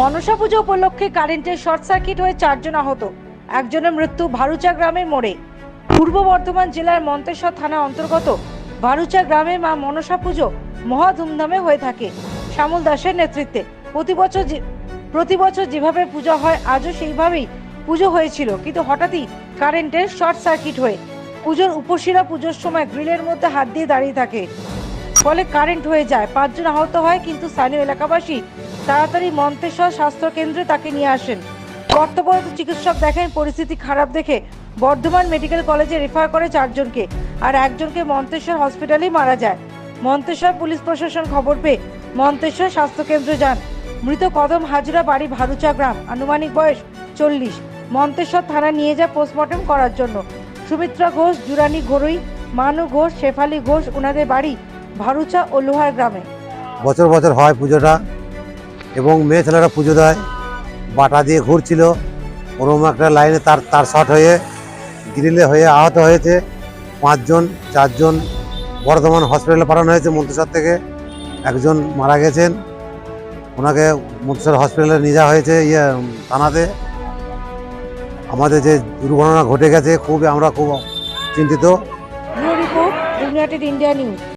মনসা পুজো উপলক্ষে কারেন্টের short circuit হয়ে চারজন আহত। একজনের মৃত্যু ভারুচা গ্রামের মোড়ে। পূর্ব বর্ধমান জেলার মন্তেশ্বর থানা অন্তর্গত ভারুচা গ্রামে মা মনসা পুজো মহা ধুমধামে হয়ে থাকে। শ্যামল দাসের নেতৃত্বে প্রতি বছর প্রতি বছর যেভাবে পূজা হয়, আজও সেইভাবেই পুজো হয়েছিল। কিন্তু হঠাৎই কারেন্টের শর্ট সার্কিট হয়ে পুজোর উপশিরা পুজোর সময় গ্রিলের মধ্যে হাত দিয়ে দাঁড়িয়ে থাকে। ফলে কারেন্ট হয়ে যায়। পাঁচজন আহত হয়, কিন্তু স্থানীয় এলাকাবাসী তাড়াতাড়ি মন্তেশ্বর স্বাস্থ্য কেন্দ্রে তাকে নিয়ে আসেন। কর্তব্যরত চিকিৎসক দেখেন, পরিস্থিতি খারাপ দেখে বর্ধমান মেডিকেল কলেজে রেফার করে চারজনকে আর একজনকে মন্তেশ্বর হসপিটালেই মারা যায়। মন্তেশ্বর পুলিশ প্রশাসন খবর পেয়ে মন্তেশ্বর স্বাস্থ্য কেন্দ্রে যান। মৃত কদম হাজরা বাড়ি ভারুচা গ্রাম। আনুমানিক বয়স চল্লিশ। মন্তেশ্বর থানা নিয়ে যায় পোস্টমর্টম করার জন্য। সুমিত্রা ঘোষ, জুরানি ঘরুই, মানু ঘোষ, শেফালি ঘোষ ওনাদের বাড়ি ভারুচা ও লোহার গ্রামে। বছর বছর হয় পুজোটা এবং মেয়ে ছেলেরা পুজো দেয়। বাটা দিয়ে ঘুরছিল ওরকম একটা লাইনে তার তার শর্ট হয়ে গ্রিলে হয়ে আহত হয়েছে। পাঁচজন চারজন বর্ধমান হসপিটালে পাঠানো হয়েছে মন্তেশ্বর থেকে। একজন মারা গেছেন। ওনাকে মন্তেশ্বর হসপিটালে নিয়ে যাওয়া হয়েছে ইয়ে থানাতে। আমাদের যে দুর্ঘটনা ঘটে গেছে খুবই আমরা খুব চিন্তিত। United India news.